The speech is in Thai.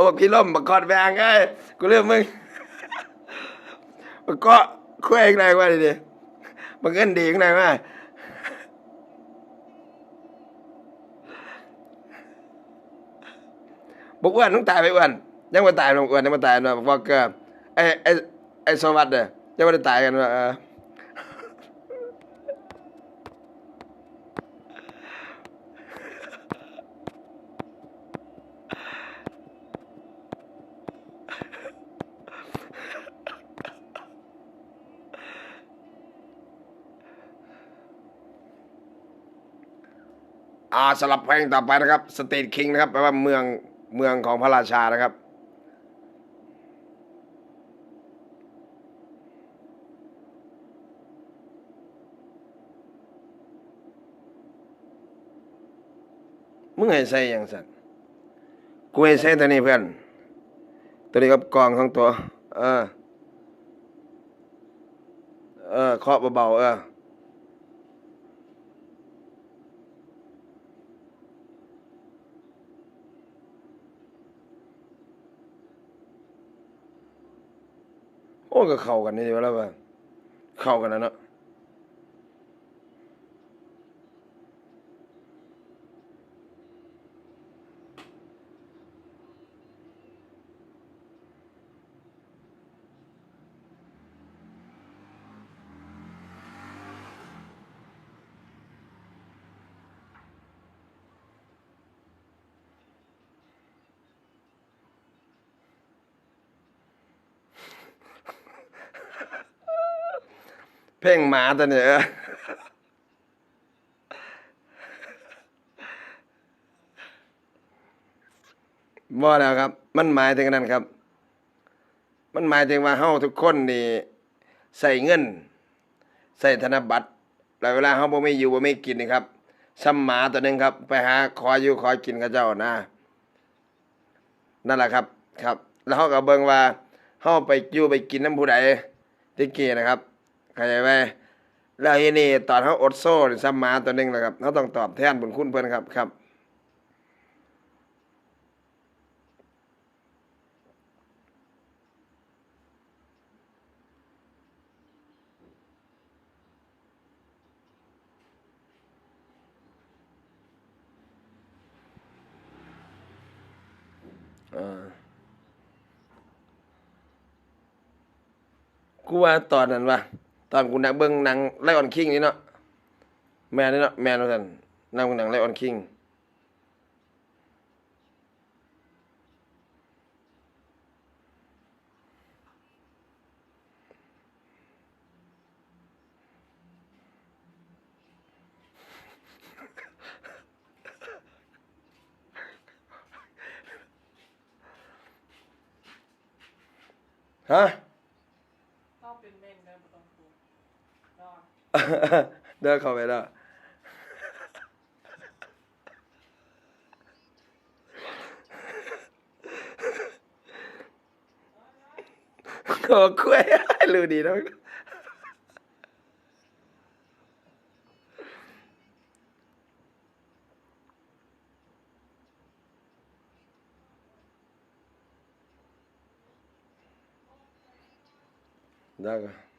อ้พี่ล่มบักกอดแบงเอ้กูเลือกมึงบักกาะคุยอีกหน่อยว่าดิดิบักเงินดีข้างในว่าบุกอ้วนต้องตายไปอ้วนยังไมาตายลงอ้วนยังไมาตายนะบอกเกอร์ไอ้ไอ้ไอ้สวัสดิ์เด้อยังไม่ได้ตายกันว่า อออ่าสลับเพลงต่อไปนะครับสเตทคิงนะครับแปลว่าเมืองเมืองของพระราชานะครับมึงให้ใส่หยังสัตว์กูให้ใส่ตัวนี้เพื่อน ตัวนี้กับกองของตัว เออ เออเคาะเบาๆเออ ก็เข้ากันนี่ดีว่าแล้วว่าเข้ากันนะเนาะ เพลงหมาตัวนี้เออบ่แล้วครับ มันหมายถึงนั้นครับ มันหมายถึงว่าเฮาทุกคนนี่ใส่เงิน ใส่ธนบัตรแล้วเวลาเฮาบ่มีอยู่บ่มีกินนี่ครับซ้ำหมาตัวนึงครับ ไปหาขออยู่ขอกินกับเจ้านะนั่นแหละครับ ครับ แล้วเฮาก็เบิ่งว่าเฮาไปอยู่ไปกินน้ำผู้ใดตะกี้นะครับ เข้าใจไหมแล้วทีนี้ตอนเฮาอดโซ่นี่ซ้ำหมาตัวหนึงนะครับเฮาต้องตอบแทนบุญคุณเพิ่อนครับครับกูว่าตอนนั้นว่า ตอนกูนักเบิ่งหนังไลออนคิงนี่เนาะแม่นี่เนาะแม่นว่านนั่งเบิ่งหนังไลออนคิงฮะ ต้องเป็นเม่นได้บ่ต้องปรุง รอดเดินเข้าไปล้วโอ้คุยรู้ดีนะได้ก็